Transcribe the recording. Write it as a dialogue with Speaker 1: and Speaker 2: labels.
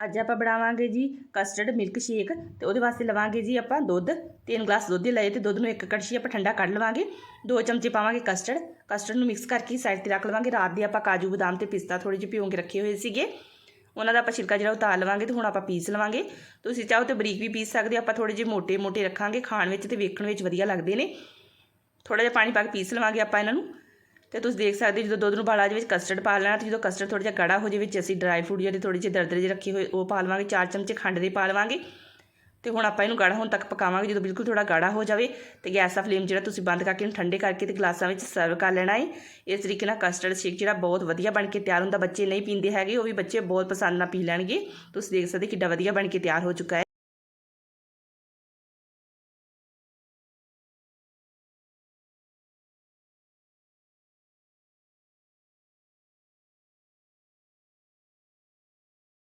Speaker 1: ਅੱਜ ਆਪਾਂ ਬਣਾਵਾਂਗੇ ਜੀ ਕਸਟਰਡ ਮਿਲਕ ਸ਼ੇਕ ਤੇ ਉਹਦੇ ਵਾਸਤੇ ਲਵਾਂਗੇ ਜੀ ਆਪਾਂ ਦੁੱਧ, ਤਿੰਨ ਗਲਾਸ ਦੁੱਧ ਲਏ ਤੇ ਦੁੱਧ ਨੂੰ ਇੱਕ ਕੜਛੀ ਆਪਾਂ ਠੰਡਾ ਕੱਢ ਲਵਾਂਗੇ। ਦੋ ਚਮਚੇ ਪਾਵਾਂਗੇ ਕਸਟਰਡ ਕਸਟਰਡ ਨੂੰ ਮਿਕਸ ਕਰਕੇ ਸਾਈਡ ਤੇ ਰੱਖ ਲਵਾਂਗੇ। ਰਾਤ ਦੇ ਆਪਾਂ ਕਾਜੂ ਬਦਾਮ ਤੇ ਪਿਸਤਾ ਥੋੜੇ ਜਿਹਾ ਭਿਓਂ ਕੇ ਰੱਖੇ ਹੋਏ ਸੀਗੇ। ਉਹਨਾਂ ਦਾ ਆਪਾਂ ਛਿਲਕਾ ਜਿਹੜਾ ਉਤਾਰ ਲਵਾਂਗੇ ਤੇ ਹੁਣ ਆਪਾਂ ਪੀਸ ਲਵਾਂਗੇ। ਤੁਸੀਂ ਚਾਹੋ ਤੇ ਬਰੀਕ ਵੀ ਪੀਸ ਸਕਦੇ ਆਪਾਂ ਥੋੜੇ ਜਿਹੇ ਮੋٹے ਮੋٹے ਰੱਖਾਂਗੇ। ਖਾਣ ਵਿੱਚ ਤੇ ਵੇਖਣ ਵਿੱਚ ਵਧੀਆ ਲੱਗਦੇ ਨੇ। ਥੋੜਾ ਜਿਹਾ ਪਾਣੀ ਪਾ ਕੇ ਪੀਸ ਲਵਾਂਗੇ ਆਪਾਂ ਇਹਨਾਂ ਨੂੰ। ਤੇ ਤੁਸੀਂ ਦੇਖ ਸਕਦੇ ਹੋ ਜਦੋਂ ਦੁੱਧ ਨੂੰ ਬਾਲਾ ਦੇ ਵਿੱਚ ਕਸਟਰਡ ਪਾ ਲੈਣਾ ਤੇ ਜਦੋਂ ਕਸਟਰਡ ਥੋੜਾ ਜਿਹਾ ਗਾੜਾ ਹੋ ਜਾਵੇ ਵਿੱਚ ਅਸੀਂ ਡਰਾਈ ਫਰੂਟ ਜਿਹੜੇ ਥੋੜੇ ਜਿਹੇ ਦਰਦਰੇ ਜਿਹੇ ਰੱਖੇ ਹੋਏ ਉਹ ਪਾ ਲਵਾਂਗੇ, ਚਾਰ ਚਮਚੇ ਖੰਡ ਦੇ ਪਾ ਲਵਾਂਗੇ। ਤੇ ਹੁਣ ਆਪਾਂ ਇਹਨੂੰ ਗਾੜਾ ਹੋਣ ਤੱਕ ਪਕਾਵਾਂਗੇ, ਜਦੋਂ ਬਿਲਕੁਲ ਥੋੜਾ ਗਾੜਾ ਹੋ ਜਾਵੇ ਤੇ ਗੈਸ ਦਾ ਫਲੇਮ ਜਿਹੜਾ ਤੁਸੀਂ ਬੰਦ ਕਰਕੇ ਇਹਨੂੰ ਠੰਡੇ ਕਰਕੇ ਤੇ ਗਲਾਸਾਂ ਵਿੱਚ ਸਰਵ ਕਰ ਲੈਣਾ ਹੈ ਇਸ ਤਰੀਕੇ ਨਾਲ ਕਸਟਰਡ ਸ਼ੇਕ ਜਿਹੜਾ ਬਹੁਤ ਵਧੀਆ ਬਣ ਕੇ ਤਿਆਰ ਹੁੰਦਾ, ਬੱਚੇ ਨਹੀਂ ਪੀਂਦੇ ਹੈਗੇ, ਉਹ ਵੀ ਬੱਚੇ ਬਹੁਤ ਪਸੰਦ ਨਾਲ ਪੀ ਲੈਣਗੇ। ਤੁਸੀਂ ਦੇਖ ਸਕਦੇ ਕਿੱਡਾ ਵਧੀਆ ਬਣ ਕੇ ਤਿਆਰ ਹੋ ਚੁੱਕਾ ਹੈ।